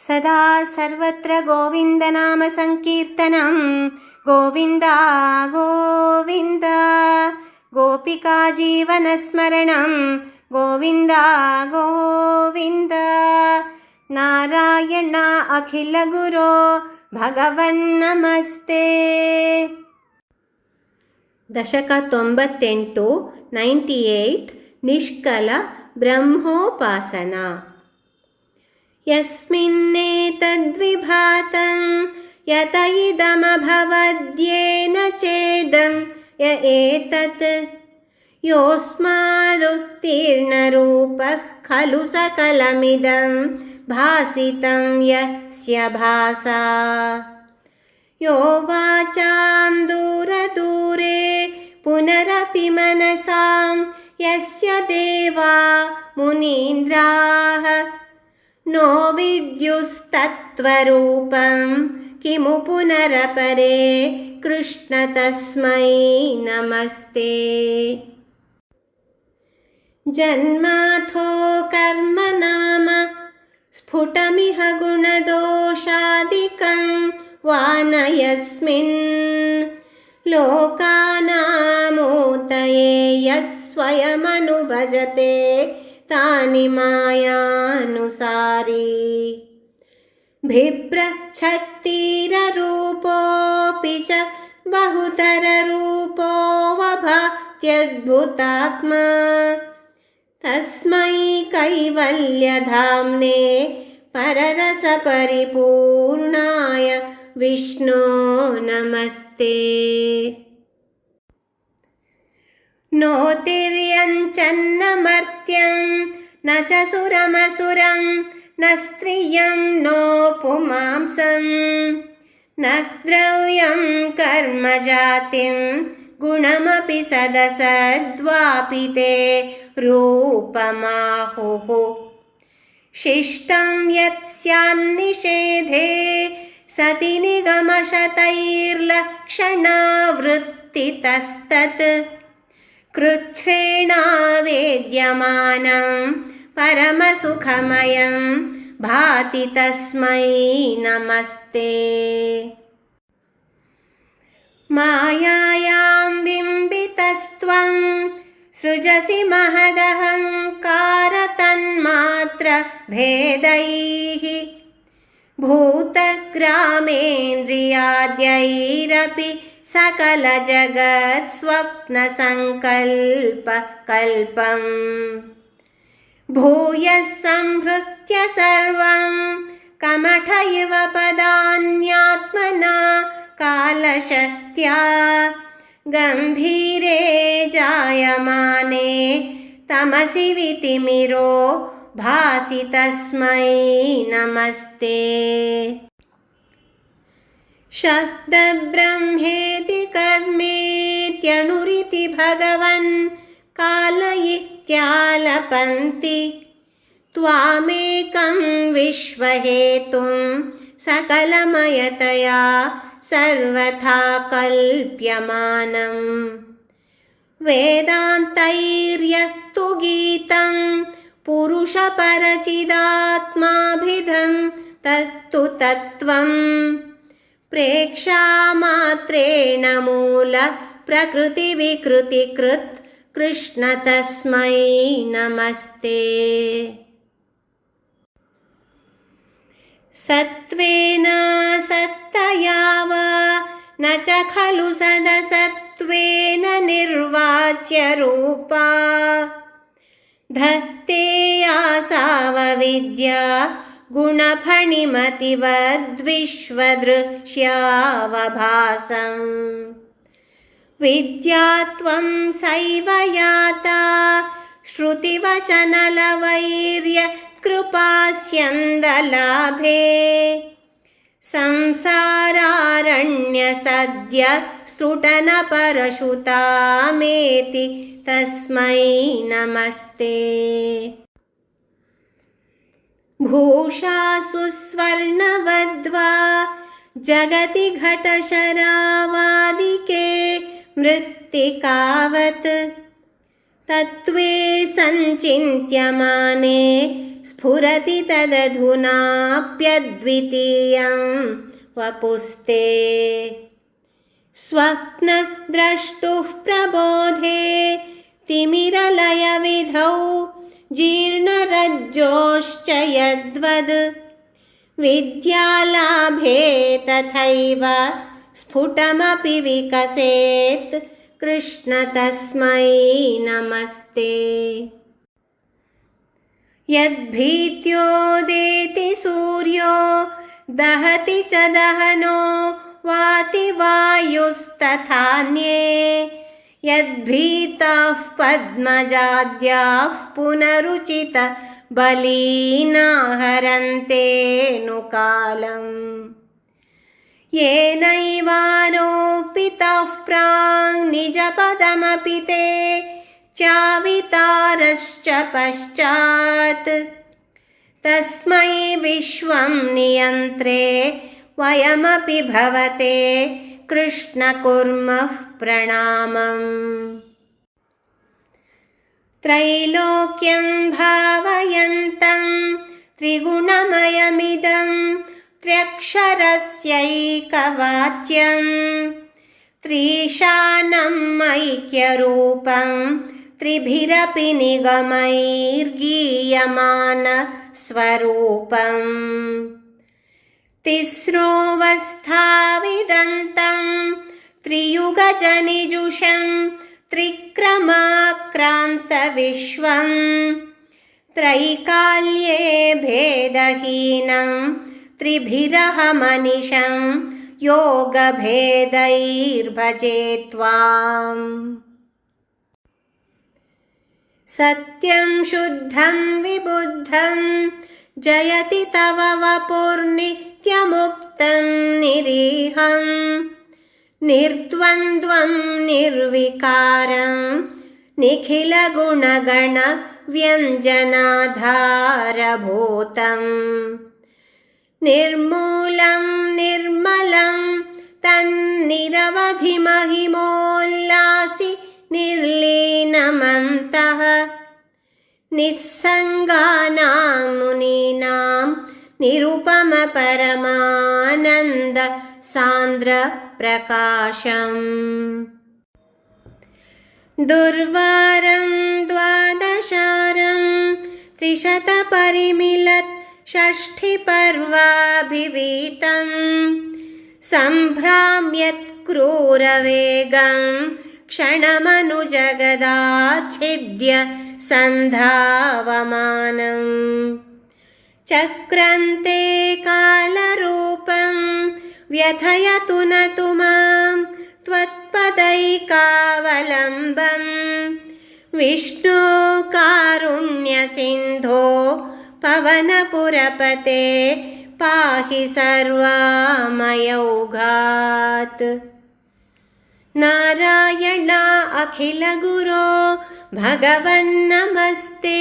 सदा सर्वत्र गोविन्दनामसङ्कीर्तनं गोविन्द गोविन्द गोपिकाजीवनस्मरणं गोविन्द गोविन्द नारायण अखिलगुरो भगवन्नमस्ते ದಶಕ ತೊಂಬತ್ತೆಂಟು ನೈಂಟಿ ಏಯ್ಟ್ ನಿಷ್ಕಲ ಬ್ರಹ್ಮೋಪಾಸನ यस्मिन्नेतद्विभातं यत इदमभवद्येन चेदं य एतत् योऽस्मादुत्तीर्णरूपः खलु सकलमिदं भासितं यस्य भासा। यो वाचां दूरदूरे पुनरपि मनसां यस्य देवा मुनीन्द्राः नो विद्युस्तत्त्वरूपं किमु पुनरपरे कृष्ण तस्मै नमस्ते। जन्माथो कर्म नाम स्फुटमिह गुणदोषादिकं वा न यस्मिन् लोकानामूतये यः स्वयमनुभजते तानि मायानुसारी। बिभ्रच्छक्तिररूपोऽपि च बहुतररूपो वभात्यद्भुतात्मा तस्मै कैवल्यधाम्ने पररसपरिपूर्णाय विष्णो नमस्ते नोतिर्यञ्चन्नमर्त्यं न च सुरमसुरं न स्त्रियं नो पुमांसं। न द्रव्यं कर्म जातिं गुणमपि सदसद्वापि ते रूपमाहुः। शिष्टं यत् स्यान्निषेधे सति निगमशतैर्लक्षणावृत्तितस्तत् कृच्छ्रेणावेद्यमानं परमसुखमयं भाति तस्मै नमस्ते। मायायां बिम्बितस्त्वं सृजसि महदहङ्कारतन्मात्रभेदैः भूतग्रामेन्द्रियाद्यैरपि सकलजगत्स्वप्नसङ्कल्पकल्पम् भूयः संहृत्य सर्वं कमठ इव पदान्यात्मना कालशक्त्या। गम्भीरे जायमाने तमसि वितिमिरो भासि तस्मै नमस्ते। शब्दब्रह्मेति कर्मेत्यणुरिति भगवन् काल इत्यालपन्ति त्वामेकं विश्वहेतुं सकलमयतया सर्वथा कल्प्यमानम्। वेदान्तैर्यत्तु गीतं पुरुषपरचिदात्माभिधं तत्तु तत्त्वम् प्रेक्षामात्रेण मूलप्रकृतिविकृतिकृत् कृष्ण तस्मै नमस्ते। सत्त्वेन सत्तया वा न च खलु सदसत्त्वेन निर्वाच्यरूपा। धत्तेयासावविद्या गुणफणिमतिवद्विश्वदृश्यावभासम्। विद्या त्वं सैव याता श्रुतिवचनलवैर्यकृपास्यन्दलाभे संसारारण्यसद्य स्तुटनपरशुतामेति तस्मै नमस्ते भूषासु स्वर्णवद्वा जगति घटशरावादिके मृत्तिकावत्। तत्त्वे सञ्चिन्त्यमाने स्फुरति तदधुनाप्यद्वितीयं वपुस्ते। स्वप्नद्रष्टुः प्रबोधे तिमिरलयविधौ जीर्णरज्जोश्च यद्वद् विद्यालाभे तथैव स्फुटमपि विकसेत्। कृष्ण तस्मै नमस्ते। यद्भीत्योदेति सूर्यो दहति च दहनो वाति वायुस्तथान्ये यद्भीताः पद्मजाद्याः पुनरुचित बलीनाहरन्तेऽनुकालम्। येनैवारोपितः प्राङ्निजपदमपि ते चावितारश्च पश्चात्। तस्मै विश्वं नियन्त्रे वयमपि भवते कृष्ण कुर्मः प्रणामम्। त्रैलोक्यं भावयन्तं त्रिगुणमयमिदं त्र्यक्षरस्यैकवाच्यं त्रीशानम् ऐक्यरूपं त्रिभिरपि निगमैर्गीयमानस्वरूपम् तिस्रोऽवस्थाविदन्तं त्रियुगजनिजुषं त्रिक्रमाक्रान्तविश्वम् त्रैकाल्ये भेदहीनं त्रिभिरहमनिशं योगभेदैर्भजे त्वाम् सत्यं शुद्धं विबुद्धं जयति तव वपुर्नित्यमुक्तं निरीहं निर्द्वन्द्वं निर्विकारं निखिलगुणगणव्यञ्जनाधारभूतम् निर्मूलं निर्मलं तन्निरवधिमहिमोल्लासि निर्लीनमन्तः निस्सङ्गानां मुनीनां निरुपमपरमानन्द सान्द्रप्रकाशम्। दुर्वारं द्वादशारं त्रिशतपरिमिलत् षष्ठिपर्वाभिवीतं सम्भ्राम्यत् क्रूरवेगं क्षणमनुजगदाच्छिद्य सन्धावमानम् चक्रन्ते कालरूपं व्यथयतु न तु मां त्वत्पदैकावलम्बम् विष्णो कारुण्यसिन्धो पवनपुरपते पाहि सर्वामयौघात् नारायणा अखिलगुरो भगवन्नमस्ते